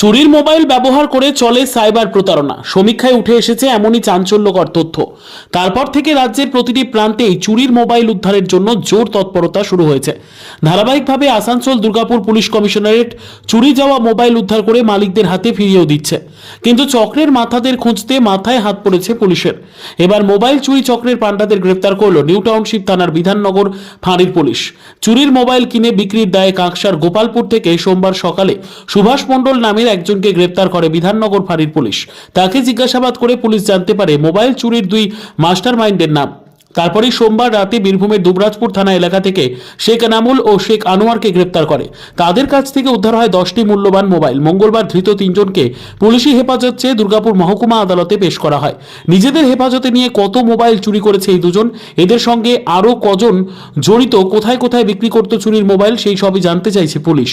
চুরির মোবাইল ব্যবহার করে চলে সাইবার প্রতারণা। সমীক্ষায় উঠে এসেছে এমনই চাঞ্চল্যকর তথ্য। তারপর থেকে রাজ্যের প্রতিটি প্রান্তেই চুরির মোবাইল উদ্ধারের জন্য জোর তৎপরতা শুরু হয়েছে। ধারাবাহিকভাবে আসানসোল দুর্গাপুর পুলিশ কমিশনারেট চুরি যাওয়া মোবাইল উদ্ধার করে মালিকদের হাতে ফিরিয়েও দিচ্ছে। কিন্তু চক্রের মাথাদের খুঁজতে মাথায় হাত পড়েছে পুলিশের। এবার মোবাইল চুরি চক্রের পান্ডাদের গ্রেপ্তার করল নিউ টাউনশিপ থানার বিধাননগর ফাঁড়ির পুলিশ। চুরির মোবাইল কিনে বিক্রির দায়ে কাঁকসার গোপালপুর থেকে সোমবার সকালে সুভাষ মণ্ডল নামের একজনকে গ্রেপ্তার করে বিধাননগর ফাঁড়ির পুলিশ। তাকে জিজ্ঞাসাবাদ করে পুলিশ জানতে পারে মোবাইল চুরির দুই মাস্টার মাইন্ডের নাম। তারপরেই সোমবার রাতে বীরভূমের দুবরাজপুর থানা এলাকা থেকে শেখ এনামুল ও শেখ আনোয়ারকে গ্রেপ্তার করে। তাদের কাছ থেকে উদ্ধার হয় দশটি মূল্যবান মোবাইল। মঙ্গলবার ধৃত তিনজনকে পুলিশি হেফাজত চেয়ে দুর্গাপুর মহকুমা আদালতে পেশ করা হয়। নিজেদের হেফাজতে নিয়ে কত মোবাইল চুরি করেছে এই দুজন? এদের সঙ্গে আরও কজন জড়িত? কোথায় কোথায় বিক্রি করতো চুরির মোবাইল? সেই সবই জানতে চাইছে police.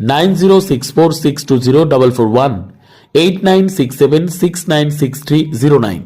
nine zero six four six two zero double four one eight nine six seven six nine six three zero nine